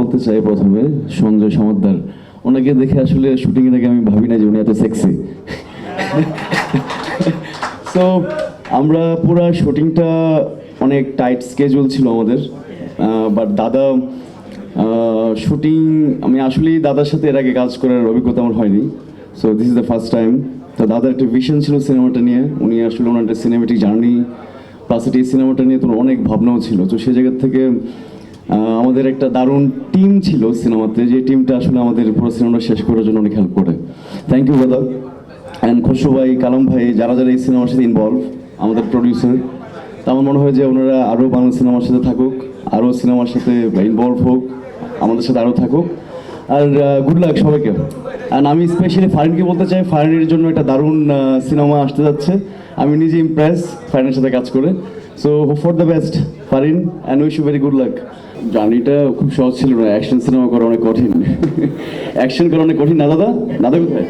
বলতে চাই প্রথমে সঞ্জয় সমাদ্দার ওনাকে দেখে আসলে শুটিং এর আগে আমি ভাবি না যে উনি এত সেক্সি সো আমরা পুরো শুটিংটা অনেক টাইট স্কেজুল ছিল আমাদের। বাট দাদা শুটিং, আমি আসলেই দাদার সাথে এর আগে কাজ করার অভিজ্ঞতা আমার হয়নি। So this is the first time তো দাদার একটা ভিশন ছিল সিনেমাটা নিয়ে। উনি আসলে ওনার একটা সিনেমেটিক জার্নি প্লাস এই সিনেমাটা নিয়ে তো অনেক ভাবনাও ছিল। তো সেই জায়গা থেকে আমাদের একটা দারুণ টিম ছিল সিনেমাতে, যে টিমটা আসলে আমাদের পুরো সিনেমাটা শেষ করার জন্য অনেক হেল্প করে। থ্যাংক ইউ দাদা অ্যান্ড খসরু ভাই, কালাম ভাই, যারা যারা এই সিনেমার সাথে ইনভলভ আমাদের প্রডিউসার তা আমার মনে হয় যে ওনারা আরও বাংলা সিনেমার সাথে থাকুক আরও সিনেমার সাথে ইনভলভ হোক, আমাদের সাথে আরও থাকুক। আর গুড লাক সবাইকে। অ্যান্ড আমি স্পেশালি ফারিনকে বলতে চাই, ফারিনের জন্য একটা দারুণ সিনেমা আসতে যাচ্ছে। আমি নিজে ইমপ্রেস ফারিনের সাথে কাজ করে। So hope for the best Farin and wish you very good luck জার্নিটা খুব সহজ ছিল না অ্যাকশন সিনেমা করা অনেক কঠিন। অ্যাকশন করা অনেক কঠিন না, দাদা? দাদা কোথায়?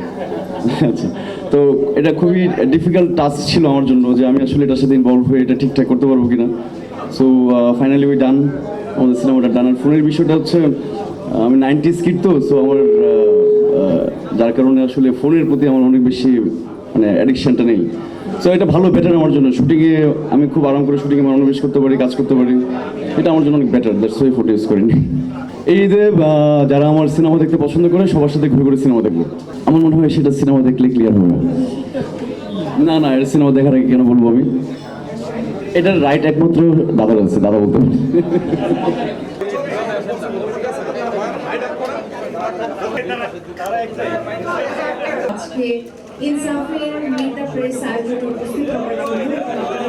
আচ্ছা তো এটা খুবই ডিফিকাল্ট টাস্ক ছিল আমার জন্য, যে আমি আসলে এটার সাথে ইনভলভ হয়ে এটা ঠিকঠাক করতে পারব কিনা। সো ফাইনালি উই ডান আমাদের সিনেমাটা ডান আর ফোনের বিষয়টা হচ্ছে আমি নাইনটি স্কিট তো সো আমার যার কারণে আসলে ফোনের প্রতি আমার অনেক বেশি মানে অ্যাডিকশনটা নেই। সো এটা ভালো বেটার আমার জন্য। শুটিংয়ে আমি খুব আরাম করে শুটিংয়ে মনোনিবেশ করতে পারি, কাজ করতে পারি। এটা আমার জন্য অনেক বেটার দ্যাটস ওই ফটো ইউজ করিনি। এই ঈদে যারা আমার সিনেমা দেখতে পছন্দ করে, সবার সাথে ঘুরে ঘুরে সিনেমা দেখব। আমার মনে হয় সেটা সিনেমা দেখলে ক্লিয়ার হবে। না না, এটা সিনেমা দেখার আগে কেন বলব আমি? এটার রাইট একমাত্র দাদা রয়েছে দাদা বলতে পারে। আজকে ইনসাফের দ্য প্রেস আয়োজন উপস্থিত হওয়ার জন্য